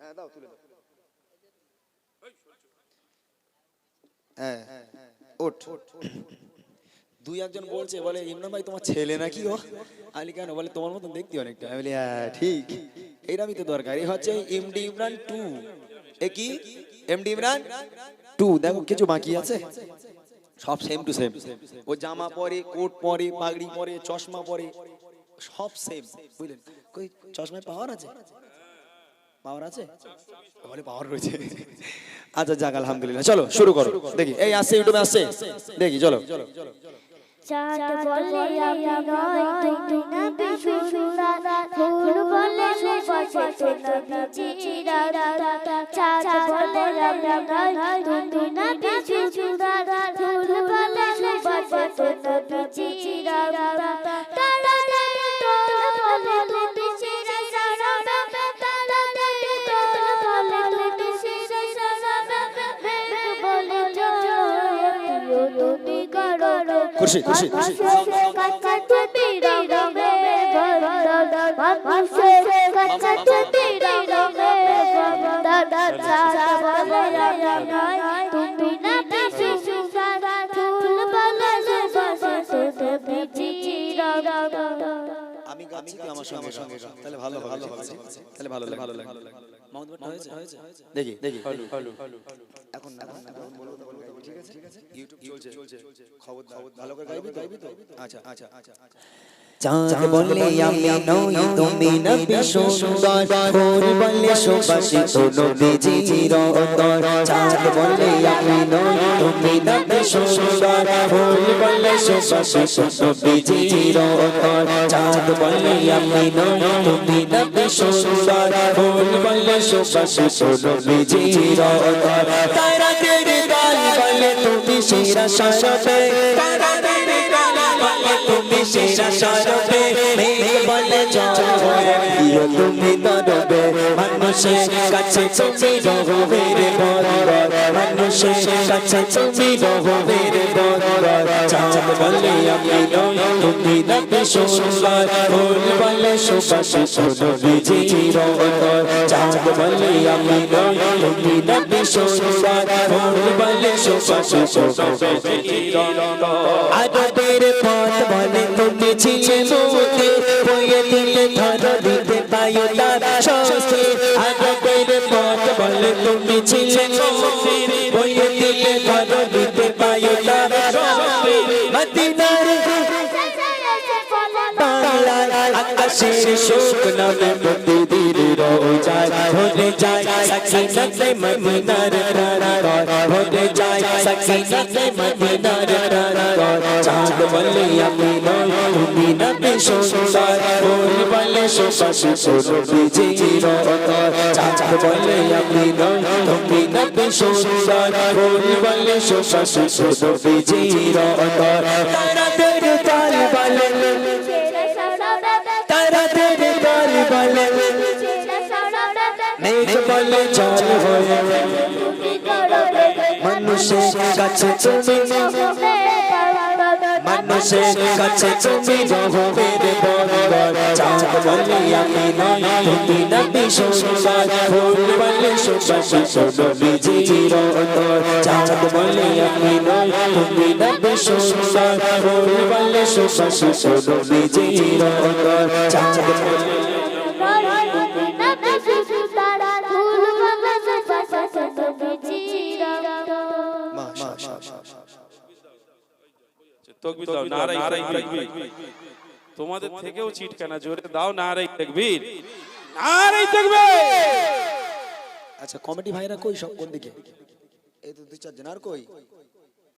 হ্যাঁ দাও তুলে দাও। হ্যাঁ ওঠ। দুই একজন বলছে বলে ইমরান ভাই তোমার ছেলে নাকি ও আলি কেন বলে তোমার মতন দেখতে অনেকটা। আমি বলি হ্যাঁ ঠিক। এইরকমই তো দরকার। এই হচ্ছে এমডি ইমরান টু এ কি? এমডি ইমরান টু দেখো কিছু বাকি আছে? সব সেম টু সেম ও জামা পরে কোট পরে পাগড়ি পরে চশমা পরে সব সেম বুঝলেন? কই চশমায় পাওয়ার আছে? পাওয়ার আছে? বলে পাওয়ার রয়েছে। আচ্ছা যাক, আলহামদুলিল্লাহ। চলো, শুরু করো। দেখি। এই, আসছে ইউটিউবে আসছে। দেখি, চলো। চাঁদ খুশি খুশি আমি গাচ্ছি আমার সঙ্গে সঙ্গে তাহলে ভালো ভালো তাহলে ভালো লাগে ভালো লাগে দেখি দেখি এখন এখন এখন বলব ঠিক আছে? ইউটিউব চলছে। খবর খবর ভালো করে গাইবি তো? আচ্ছা আচ্ছা আচ্ছা আচ্ছা। চাঁদ বলে আমি নই তুমি নবী সুন্দর ফুল বলে সুবাসিত নবীজির অন্তর। চাঁদ বলে আমি নই তুমি নবী সুন্দর ফুল বলে সুবাসিত নবীজির অন্তর। চাঁদ বলে আমি নই তুমি নবী সুন্দর ফুল বলে সুবাসিত নবীজির অন্তর। তারা তেরে গাল বলে তুমি সেরা সরবে তারা সেরা সরবে মেঘ বলে হয়ে প্রিয় তুমি তরবে মানুষের কাছে মানুষের কাছে তুমি রহবে রে বন্দর চাঁদ বলে আমি নই তুমি নবী সুন্দর ফুল বলে সুবাসিত নবীজির অন্তর চাঁদ বলে আমি নই তুমি নবী সুন্দর বলে, তুমি ছিলে মুক্তি বইয়ে দিলে ধর দিতে পায়ো তার স্বস্তি মদিনার আকাশের শোক নামে প্রতিদিন রোজায় ভরে যায় সাকিনাতে মদিনার রানার ভরে যায় সাকিনাতে মদিনার রানার চাঁদ বলে আমি নয় নবী সুন্দর ফুল বলে সুবাসিত নবীজির অন্তর চাঁদ বলে আমি নয় তুমি নবী সুন্দর ফুল বলে সুবাসিত নবীজির অন্তর তারা তেরে তাল বলে তারা তেরে তাল মানুষের কাছে মানুষের কাছে তুমি রহবের বন্দর চাঁদ বলে আমি নয় তুমি নবী সুন্দর ফুল বলে সুবাসিত নবীজির অন্তর চাঁদ বলে আমি নয় তুমি নবী সুন্দর ফুল বলে সুবাসিত নবীজির অন্তর চাঁদ বলে তকবির দাও নারাই তাকবীর। তোমাদের থেকেও চিটকানা জোরে দাও নারাই তাকবীর। নারাই তাকবীর! আচ্ছা কমেডি ভাইরা কই সব কোন দিকে? এই তো দুই চারজন আর কই?